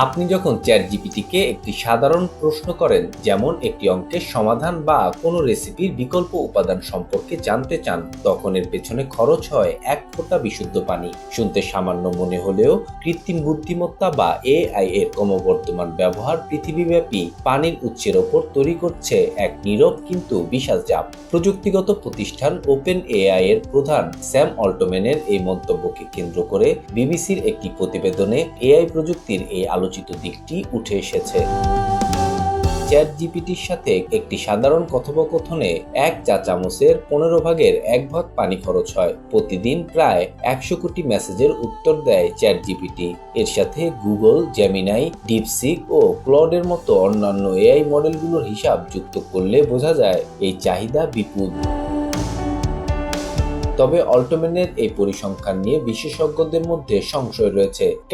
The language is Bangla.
আপনি যখন চ্যাট জিপিটিকে একটি সাধারণ প্রশ্ন করেন, যেমন একটি অঙ্কের সমাধান বা কোনো রেসিপির বিকল্প উপাদান সম্পর্কে জানতে চান, তখন এর পেছনে খরচ হয় এক ফোঁটা বিশুদ্ধ পানি। শুনতে সামান্য মনে হলেও কৃত্রিম বুদ্ধিমত্তা বা এআই এর ক্রমবর্ধমান ব্যবহার পৃথিবীব্যাপী পানির উৎসের ওপর তৈরি করছে এক নীরব কিন্তু বিশাল চাপ। প্রযুক্তিগত প্রতিষ্ঠান ওপেন এআই এর প্রধান স্যাম অল্টোম্যানের এই মন্তব্যকে কেন্দ্র করে বিবিসির একটি প্রতিবেদনে এআই প্রযুক্তির এই আলোচিত দিকটি উঠে এসেছে। চ্যাট জিপিটির সাথে একটি সাধারণ কথোপকথনে এক চা চামচের পনেরো ভাগের এক ভাগ পানি খরচ হয়। প্রতিদিন প্রায় একশো কোটি মেসেজের উত্তর দেয় চ্যাট জিপিটি এর সাথে গুগল জেমিনাই ডিপসিক ও ক্লডের মতো অন্যান্য এআই মডেলগুলোর হিসাব যুক্ত করলে বোঝা যায় এই চাহিদা বিপুল। তবে অল্টোম্যানের এই পরিসংখ্যান নিয়ে বিশেষজ্ঞদের মধ্যে সংশয় রয়েছে।